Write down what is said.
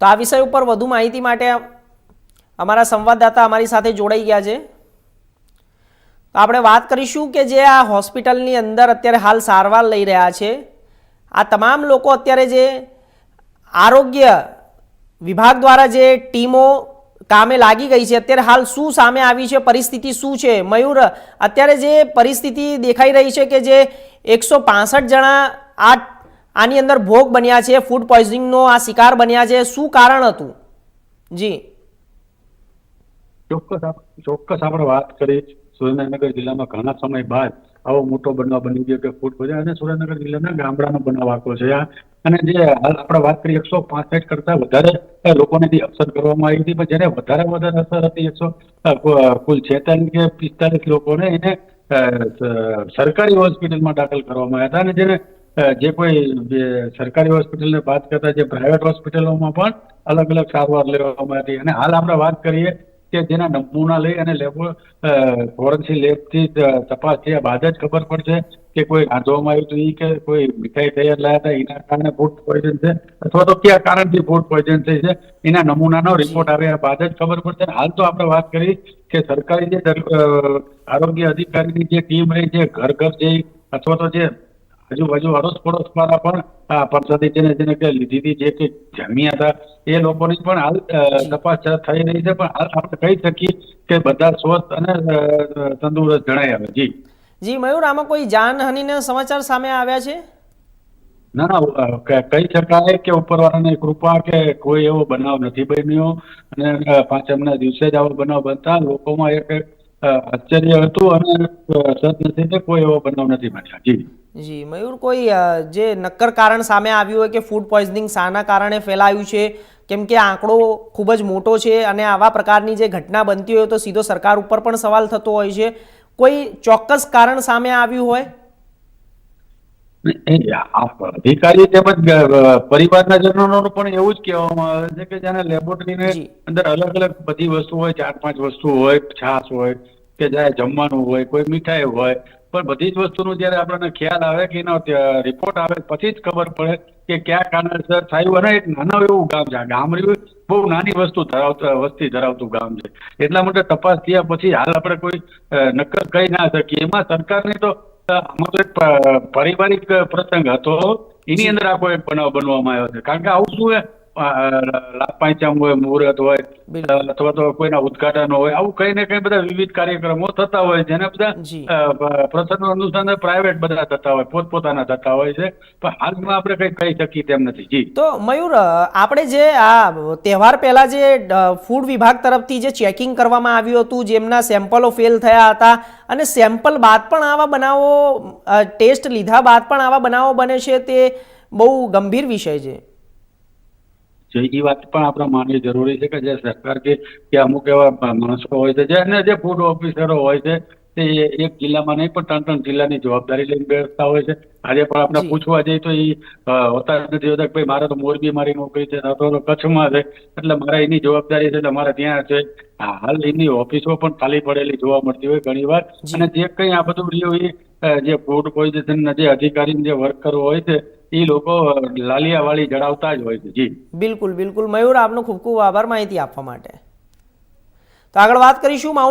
તો આ વિષય ઉપર વધુ માહિતી માટે અમારા સંવાદદાતા અમારી સાથે જોડાઈ ગયા છે. આપણે વાત કરીશું કે જે આ હોસ્પિટલની અંદર અત્યારે હાલ સારવાર લઈ રહ્યા છે. આ તમામ લોકો અત્યારે જે આરોગ્ય વિભાગ દ્વારા જે ટીમો કામે લાગી ગઈ છે, અત્યારે હાલ શું સામે આવી છે, પરિસ્થિતિ શું છે? મયુર, અત્યારે જે પરિસ્થિતિ દેખાઈ રહી છે કે જે એકસો જણા આ આની અંદર ભોગ બન્યા છે ફૂડ પોઈઝનિંગનો આ શિકાર બન્યા છે. શું કારણ હતું? જી. ચોક્કસ આપણે વાત કરી. સુરેન્દ્રનગર જિલ્લામાં ઘણા સમય બાદ આવો મોટો બનાવ બની ગયો કે ફૂડ પોઈઝન અને સુરેન્દ્રનગર જિલ્લાના ગામડાનો બનાવ આખો છે. અને જે હાલ આપણે વાત કરીએ એકસો પાસઠ કરતા વધારે લોકોને જે અસર કરવામાં આવી હતી. પણ જેને વધારે વધારે અસર હતી એકસો કુલ છેતાલીસ કે પિસ્તાલીસ લોકોને એને સરકારી હોસ્પિટલમાં દાખલ કરવામાં આવ્યા હતા. અને જેને જે કોઈ સરકારી હોસ્પિટલને વાત કરતા જે પ્રાઇવેટ હોસ્પિટલોમાં પણ અલગ અલગ સારવાર લેવામાં હતી અને હાલ આપણે વાત કરીએ કે જેના નમૂના લઈ અને લેબો ફોરેન્સિક લેબથી તપાસ થયા બાદ જ ખબર પડશે કે કોઈ રાંધવામાં આવ્યું હતું કે કોઈ મીઠાઈ તૈયાર લાયા હતા, એના કારણે ફૂડ પોઈઝન છે અથવા તો કયા કારણથી ફૂડ પોઈઝન થઈ છે, એના નમૂનાનો રિપોર્ટ આવ્યા બાદ જ ખબર પડશે. હાલ તો આપણે વાત કરી કે સરકારી જે આરોગ્ય અધિકારીની જે ટીમ રહી છે, ઘર ઘર જઈ અથવા તો જે આજુબાજુ અડોસ પડોશ વાળા પણ પરસાદી જેને જેને લીધી હતી જે કે જમ્યા હતા એ લોકોની પણ હાલ તપાસ થઈ રહી છે પણ હાલ આપણે કહી શકીએ કે બધા સ્વસ્થ અને તંદુરસ્ત જણાય આવે. જી. જી મયુર આમાં કોઈ જાનહાનિના સમાચાર સામે આવ્યા છે? ના ના કહી શકાય કે ઉપરવાળાની કૃપા કે કોઈ એવો બનાવ નથી બન્યો અને પાંચમના દિવસે જ આવો બનાવ બનતા લોકોમાં એક આશ્ચર્ય હતું અને સદનસીબે કોઈ એવો બનાવ નથી બન્યો. જી. જી મયુર કોઈ જે નક્કર કારણ સામે આવ્યું હોય કે ફૂડ પોઈઝનિંગ શાના કારણે ફેલાયું છે કેમ કે આંકડો ખૂબ જ મોટો છે અને આવા પ્રકારની જે ઘટના બનતી હોય તો સીધો સરકાર ઉપર પણ સવાલ થતો હોય છે કોઈ ચોક્કસ કારણ સામે આવ્યું હોય અધિકારી તેમજ પરિવારના જનોનું પણ એવું જ કહેવામાં આવે છે કે જેને લેબોરેટરીને. અંદર અલગ અલગ બધી વસ્તુ હોય ચાર પાંચ વસ્તુ હોય છાશ હોય કે જ્યારે જમવાનું હોય કોઈ મીઠાઈ હોય પણ બધી જ વસ્તુનો જ્યારે આપણને ખ્યાલ આવે કે એનો રિપોર્ટ આવે પછી જ ખબર પડે કે કયા કારણસર થયું અને એક નાનું એવું ગામ છે. ગામ રહ્યું બહુ નાની વસ્તુ ધરાવતા વસ્તી ધરાવતું ગામ છે. એટલા માટે તપાસ થયા પછી હાલ આપણે કોઈ નક્કર કહી ના શકીએ. એમાં સરકારની તો આમાં તો એક પારિવારિક પ્રસંગ હતો. એની અંદર આખો એક બનાવ બનવામાં આવ્યો છે. કારણ કે આવું શું લાભ પાંચમ હોય મુહૂર્ત હોય. અથવા તો કોઈના ઉદઘાટન હોય આવું કઈ ને કઈ બધા વિવિધ કાર્યક્રમો થતા હોય જેને બધા પ્રસંગો અનુસાર પ્રાઇવેટ બધા થતા હોય પોતપોતાના થતા હોય છે. પણ હાલમાં આપણે કઈ કહી શકીએ તેમ નથી. જી. તો મયુર આપણે જે આ તહેવાર પહેલા જે ફૂડ વિભાગ તરફથી જે ચેકિંગ કરવામાં આવ્યું હતું જેમના સેમ્પલો ફેલ થયા હતા અને સેમ્પલ બાદ પણ આવા બનાવો ટેસ્ટ લીધા બાદ પણ આવા બનાવો બને છે તે બહુ ગંભીર વિષય છે. જે એ વાત પણ આપણે માનવી જરૂરી છે કે જે સરકાર કે અમુક એવા માણસો હોય છે, જે અને જે ફૂડ ઓફિસરો હોય છે તે એક જિલ્લામાં નહીં પણ ત્રણ ત્રણ જિલ્લાની જવાબદારી લઈને બેસતા હોય છે. આજે પણ આપણે પૂછવા જઈએ તો એ હોતા નથી હોતા ભાઈ મારે તો મોરબી મારી નોકરી છે અથવા તો કચ્છમાં છે. એટલે મારા એની જવાબદારી છે એટલે મારે ત્યાં છે. હાલ એની ઓફિસો પણ ખાલી પડેલી જોવા મળતી હોય ઘણી વાર. અને જે કંઈ આ બધું રહ્યું એ જે ફૂડ પોઈઝનના જે અધિકારી જે વર્કરો હોય છે એ લોકો લાલિયાવાળી જણાવતા જ હોય છે. જી. બિલકુલ બિલકુલ. મયુર આપનો ખૂબ ખૂબ આભાર માહિતી આપવા માટે. તો આગળ વાત કરીશું માઉન્ટ